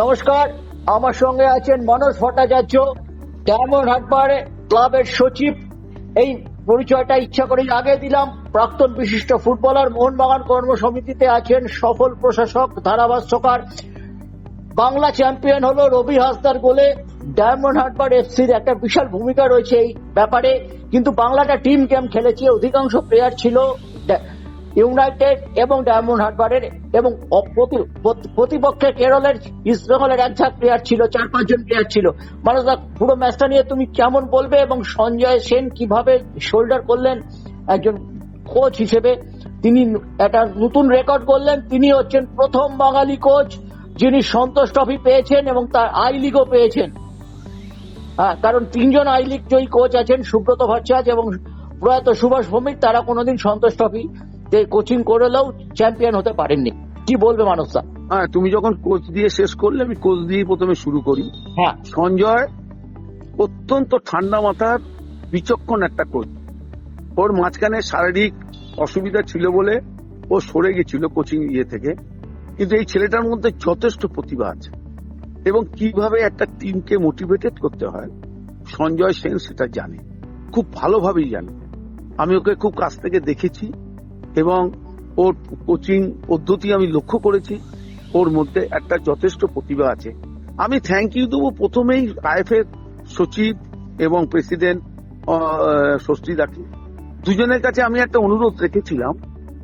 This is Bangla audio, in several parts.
নমস্কার, আমার সঙ্গে আছেন মনোজ ভট্টাচার্য। ডায়মন্ড হারবার ক্লাবের সচিব? এই পরিচয়টা ইচ্ছা করে আগে দিলাম। প্রাক্তন বিশিষ্ট ফুটবলার মোহনবাগান কর্ম সমিতিতে আছেন সফল প্রশাসক, ধারাভাষ্যকার। বাংলা চ্যাম্পিয়ন হলো রবি হাসদার গোলে। ডায়মন্ড হারবার এফসির একটা বিশাল ভূমিকা রয়েছে এই ব্যাপারে। কিন্তু বাংলাটা টিম গেম খেলেছে, অধিকাংশ প্লেয়ার ছিল। ইউনাইটেড এবং ডায়মন্ড হারবারের এবং অ- প্রতি- প্রতি- প্রতিপক্ষে কেরলের ইস্টবেঙ্গলের এক ঝাঁক প্লেয়ার ছিল, চার পাঁচজন প্লেয়ার ছিল। মানুষ পুরো ম্যাচটা নিয়ে তুমি কেমন বলবে এবং সঞ্জয় সেন কীভাবে শোল্ডার করলেন একজন কোচ হিসেবে? তিনি একটা নতুন রেকর্ড করলেন তিনি হচ্ছেন প্রথম বাঙালি কোচ যিনি সন্তোষ ট্রফি পেয়েছেন এবং তার আই লিগও পেয়েছেন। হ্যাঁ কারণ তিনজন আই লিগ জয়ী কোচ আছেন সুব্রত ভট্টাচার্য এবং প্রয়াত সুভাষ ভৌমিক। তারা কোনোদিন সন্তোষ ট্রফি কোচিং করলেও চ্যাম্পিয়ন হতে পারেননি। কি বলবে মানসা হ্যাঁ তুমি যখন কোচ দিয়ে শেষ করলে আমি কোচ দিয়ে প্রথমে শুরু করি। হ্যাঁ। সঞ্জয় অত্যন্ত ঠান্ডা মাথার বিচক্ষণ একটা কোচ। ওর মাঝখানে শারীরিক অসুবিধা ছিল বলে ও সরে গেছিল কোচিং ইয়ে থেকে। কিন্তু এই ছেলেটার মধ্যে যথেষ্ট প্রতিভা আছে। এবং কীভাবে একটা টিমকে মোটিভেটেড করতে হয় সঞ্জয় সেন সেটা জানে। খুব ভালোভাবেই জানে। আমি ওকে খুব কাছ থেকে দেখেছি। এবং ওর কোচিং পদ্ধতি আমি লক্ষ্য করেছি। ওর মধ্যে একটা যথেষ্ট প্রতিভা আছে। আমি থ্যাংক ইউ দেবো প্রথমেই আইএফের সচিব এবং প্রেসিডেন্ট ষষ্ঠীদাকে। দুজনের কাছে আমি একটা অনুরোধ রেখেছিলাম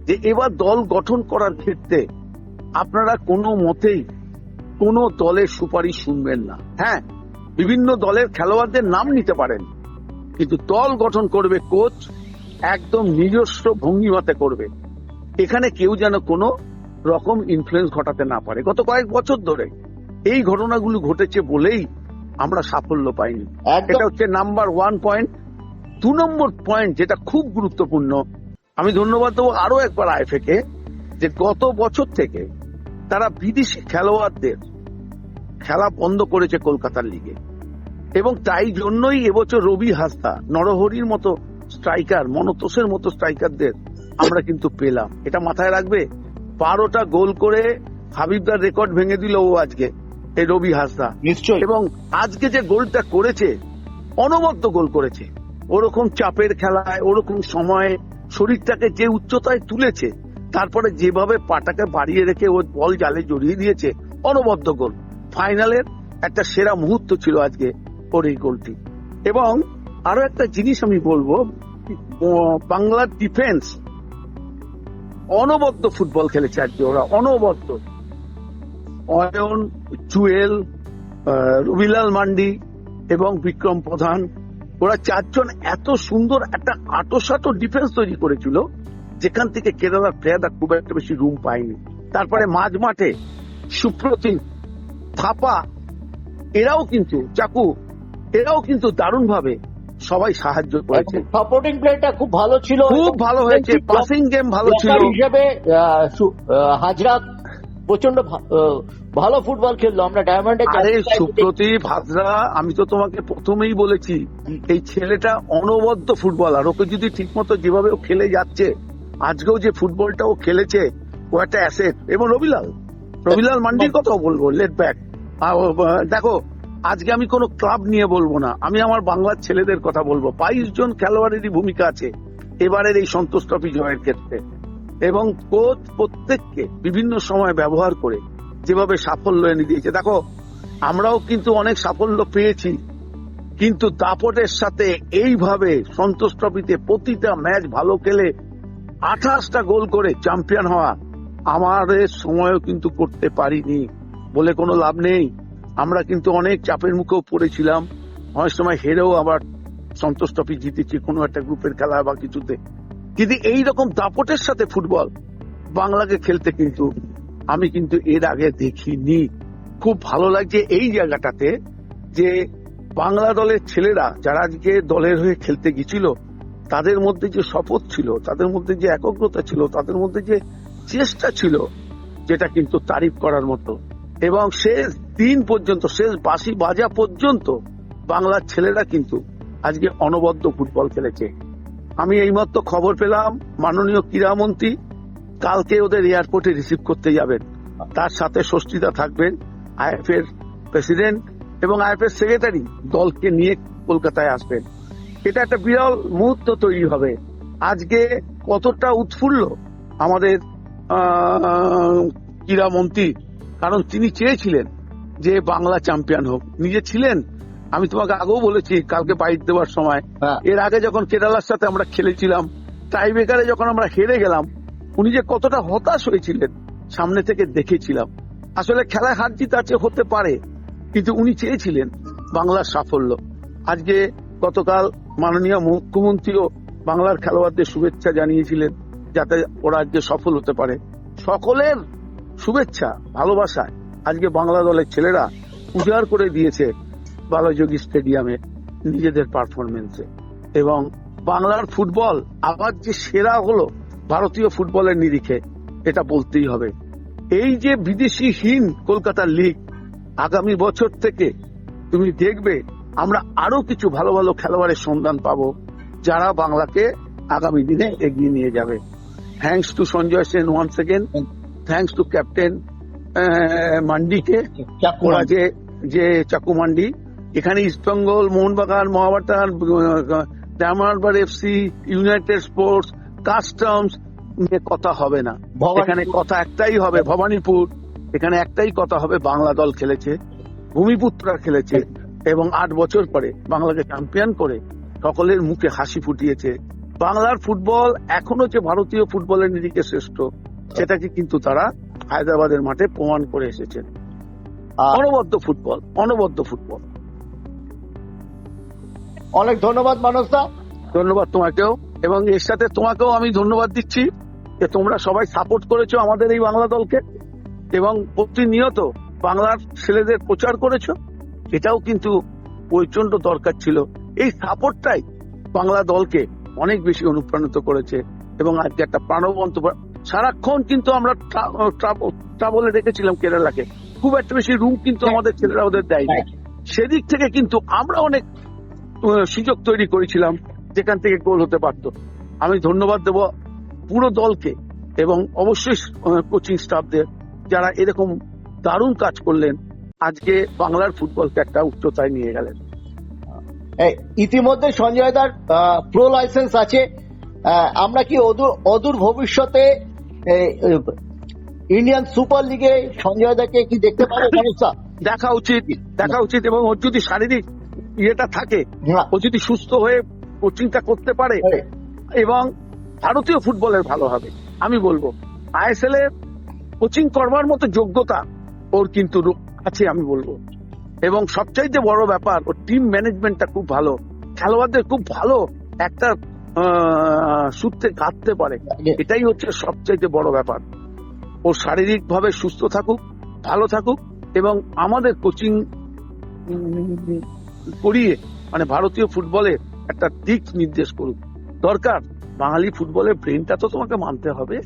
যে এবার দল গঠন করার ক্ষেত্রে আপনারা কোনো মতেই কোনো দলের সুপারিশ শুনবেন না। হ্যাঁ বিভিন্ন দলের খেলোয়াড়দের নাম নিতে পারেন, কিন্তু দল গঠন করবে কোচ একদম নিজস্ব ভঙ্গিমাতে করবে। এখানে কেউ যেন কোনো রকম ইনফ্লুয়েন্স ঘটাতে না পারে। গত কয়েক বছর ধরে এই ঘটনাগুলো ঘটেছে বলেই আমরা সাফল্য পাইনি। এটা হচ্ছে নাম্বার ওয়ান পয়েন্ট দু নম্বর পয়েন্ট যেটা খুব গুরুত্বপূর্ণ। আমি ধন্যবাদ দেবো আরও একবার আইফেকে যে গত বছর থেকে তারা বিদেশি খেলোয়াড়দের খেলা বন্ধ করেছে কলকাতার লিগে এবং তাই জন্যই এবছর রবি হাসদা নরহরির মতো স্ট্রাইকার মনতোষের মতো স্ট্রাইকারদের আমরা কিন্তু পেলাম। এটা মাথায় রাখবে বারোটা গোল করে হাবিবদার রেকর্ড ভেঙে দিল ও আজকে এই রবি হাসদা। নিশ্চয়ই। এবং আজকে যে গোলটা করেছে অনবদ্য গোল করেছে। ওরকম চাপের খেলায় ওরকম সময়ে শরীরটাকে যে উচ্চতায় তুলেছে তারপরে যেভাবে পাটাকে বাড়িয়ে রেখে ও বল জালে জড়িয়ে দিয়েছে অনবদ্য গোল। ফাইনালের একটা সেরা মুহূর্ত ছিল আজকে ওর এই গোলটি। এবং আরও একটা জিনিস আমি বলব বাংলার ডিফেন্স অনবদ্য ফুটবল খেলেছে আজকে ওরা, অনবদ্য। অয়ন, জুয়েল রবিলাল মান্ডি এবং বিক্রম প্রধান, ওরা চারজন এত সুন্দর একটা আটোসাটো ডিফেন্স তৈরি করেছিল, যেখান থেকে কেরালার প্লেয়াররা খুব একটা বেশি রুম পায়নি। তারপরে মাঝ মাঠে সুপ্রতিম, থাপা, এরাও কিন্তু, চাকু, এরাও কিন্তু দারুণ ভাবে সবাই সাহায্য করেছে। সাপোর্টিং প্লেটা খুব ভালো ছিল। খুব ভালো হয়েছে পাসিং গেম ভালো ছিল। হিসেবে আহ, সু- আহ, হাজরা প্রচণ্ড ভালো ফুটবল খেললো। আমরা ডায়মন্ডে আরে সুপ্রদীপ হাজরা আমি তো তোমাকে প্রথমেই বলেছি এই ছেলেটা অনবদ্য ফুটবলার ওকে যদি ঠিকমতো যেভাবে ও খেলে যাচ্ছে আজকেও যে ফুটবলটা ও খেলেছে ও একটা অ্যাসেট এবং রবিলাল। রবিলাল মান্ডির কথাও বলব লেট ব্যাক দেখো আজকে আমি কোনো ক্লাব নিয়ে বলব না। আমি আমার বাংলার ছেলেদের কথা বলব। বাইশ জন খেলোয়াড়েরই ভূমিকা আছে এবারের এই সন্তোষ ট্রফি জয়ের ক্ষেত্রে। এবং কোচ প্রত্যেককে বিভিন্ন সময় ব্যবহার করে যেভাবে সাফল্য এনে দিয়েছে। দেখো, আমরাও কিন্তু অনেক সাফল্য পেয়েছি, কিন্তু দাপটের সাথে এইভাবে সন্তোষ ট্রফিতে প্রতিটা ম্যাচ ভালো খেলে আঠাশটা গোল করে চ্যাম্পিয়ন হওয়া আমাদের সময়ও কিন্তু করতে পারিনি বলে কোনো লাভ নেই। আমরা কিন্তু অনেক চাপের মুখেও পড়েছিলাম। অনেক সময় হেরেও আবার সন্তোষ ট্রফি জিতেছি কোনো একটা গ্রুপের খেলা বা কিছুতে। কিন্তু এই রকম দাপটের সাথে ফুটবল বাংলাকে খেলতে কিন্তু আমি কিন্তু এর আগে দেখিনি। খুব ভালো লাগছে এই জায়গাটাতে যে বাংলা দলের ছেলেরা যারা আজকে দলের হয়ে খেলতে গেছিল, তাদের মধ্যে যে শপথ ছিল, তাদের মধ্যে যে একগ্রতা ছিল, তাদের মধ্যে যে চেষ্টা ছিল, যেটা কিন্তু তারিফ করার মতো এবং শেষ দিন পর্যন্ত শেষ বাসি বাজা পর্যন্ত বাংলার ছেলেরা কিন্তু আজকে অনবদ্য ফুটবল খেলেছে। আমি এইমাত্র খবর পেলাম মাননীয় ক্রীড়ামন্ত্রী কালকে ওদের এয়ারপোর্টে রিসিভ করতে যাবেন। তার সাথে ষষ্ঠীদা থাকবেন আইএফ এর প্রেসিডেন্ট এবং আইএফ এর সেক্রেটারি দলকে নিয়ে কলকাতায় আসবেন। এটা একটা বিরল মুহূর্ত তৈরি হবে। আজকে কতটা উৎফুল্ল আমাদের আহ, ক্রীড়া মন্ত্রী কারণ তিনি চেয়েছিলেন যে বাংলা চ্যাম্পিয়ন হোক। নিজে ছিলেন। আমি তোমাকে আগেও বলেছি কালকে বাইট দেওয়ার সময়। হ্যাঁ। এর আগে যখন কেরালার সাথে আমরা খেলেছিলাম টাইব্রেকারে যখন আমরা হেরে গেলাম উনি যে কতটা হতাশ হয়েছিলেন সামনে থেকে দেখেছিলাম। আসলে খেলায় হার জিত আছে হতে পারে কিন্তু উনি চেয়েছিলেন বাংলার সাফল্য। আজকে গতকাল মাননীয় মুখ্যমন্ত্রীও বাংলার খেলোয়াড়দের শুভেচ্ছা জানিয়েছিলেন যাতে ওরা আজকে সফল হতে পারে। সকলের শুভেচ্ছা, ভালোবাসায়। আজকে বাংলা দলের ছেলেরা উজাড় করে দিয়েছে বালাযোগী স্টেডিয়ামে নিজেদের পারফরমেন্সে এবং বাংলার ফুটবল আবার যে সেরা হলো ভারতীয় ফুটবলের নিরিখে, এটা বলতেই হবে। এই যে বিদেশি বিদেশিহীন কলকাতার লিগ আগামী বছর থেকে তুমি দেখবে আমরা আরও কিছু ভালো ভালো খেলোয়াড়ের সন্ধান পাবো, যারা বাংলাকে আগামী দিনে এগিয়ে নিয়ে যাবে। Thanks to Sanjay Sen one second thanks to captain মান্ডিকে ওরা যে যে চাকুমান্ডি এখানে East Bengal Mohun Bagan মহাবাটান Diamond Harbour FC United Sports Customs নিয়ে কথা হবে না। এখানে কথা একটাই হবে ভবানীপুর। এখানে একটাই কথা হবে বাংলা দল খেলেছে ভূমিপুত্রা খেলেছে এবং আট বছর পরে বাংলাকে চ্যাম্পিয়ন করে সকলের মুখে হাসি ফুটিয়েছে। বাংলার ফুটবল এখনও যে ভারতীয় ফুটবলের নিরিখে শ্রেষ্ঠ সেটাকে কিন্তু তারা হায়দ্রাবাদের মাঠে প্রমাণ করে এসেছেন। অনবদ্য ফুটবল অনবদ্য ফুটবল। অনেক ধন্যবাদ মানস দা ধন্যবাদ তোমাকেও এবং এর সাথে তোমাকেও আমি ধন্যবাদ দিচ্ছি যে তোমরা সবাই সাপোর্ট করেছ আমাদের এই বাংলা দলকে এবং প্রতিনিয়ত বাংলার ছেলেদের প্রচার করেছ এটাও কিন্তু প্রচণ্ড দরকার ছিল। এই সাপোর্টটাই বাংলা দলকে অনেক বেশি অনুপ্রাণিত করেছে এবং আজকে একটা প্রাণবন্ত সারাক্ষণ কিন্তু আমরা ট্রাভেলে রেখেছিলাম কেরালাকে। খুব একটা বেশি রুম কিন্তু আমাদের ছেলেরা ওদের দেয়নি সেদিক থেকে কিন্তু আমরা অনেক সুযোগ তৈরি করেছিলাম যেখান থেকে গোল হতে পারতো। আমি ধন্যবাদ দেব পুরো দলকে এবং অবশ্যই কোচিং স্টাফদের যারা এরকম দারুণ কাজ করলেন। আজকে বাংলার ফুটবলকে একটা উচ্চতায় নিয়ে গেলেন। ইতিমধ্যে সঞ্জয় দার প্রো লাইসেন্স আছে। আমরা কি অদূর অদূর ভবিষ্যতে ইন্ডিয়ান সুপার লিগে সঞ্জয় দাকে কি দেখতে পাবো দা? দেখা উচিত দেখা উচিত এবং ওর যদি শারীরিক ইয়েটা থাকে হ্যাঁ। ও যদি সুস্থ হয়ে কোচিংটা করতে পারে এবং ভারতীয় ফুটবলের ভালো হবে আমি বলব আইএসএল এর কোচিং করবার মতো যোগ্যতা ওর কিন্তু আছে আমি বলব এবং সবচাইতে বড় ব্যাপার ওর টিম ম্যানেজমেন্টটা খুব ভালো খেলোয়াড়দের খুব ভালো একটা সূত্রে কাটতে পারে। এটাই হচ্ছে সবচাইতে বড় ব্যাপার। ও শারীরিক ভাবে সুস্থ থাকুক ভালো থাকুক এবং আমাদের কোচিং করিয়ে মানে ভারতীয় ফুটবলে একটা দিক নির্দেশ করুক। দরকার বাঙালি ফুটবলের ব্রেনটা তো তোমাকে মানতে হবে।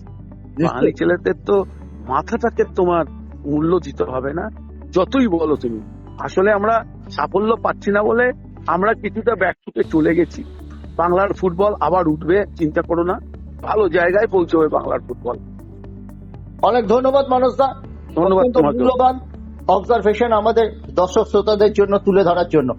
বাঙালি ছেলেদের তো মাথাটাকে তোমার মূল্য দিতে হবে না। যতই বলো তুমি। আসলে আমরা সাফল্য পাচ্ছি না বলে আমরা কিছুটা ব্যাকফুটে চলে গেছি। বাংলার ফুটবল আবার উঠবে চিন্তা করো না। ভালো জায়গায় পৌঁছবে বাংলার ফুটবল। অনেক ধন্যবাদ মানুষ দা ধন্যবাদ মূল্যবান অবজারভেশন আমাদের দর্শক শ্রোতাদের জন্য তুলে ধরার জন্য।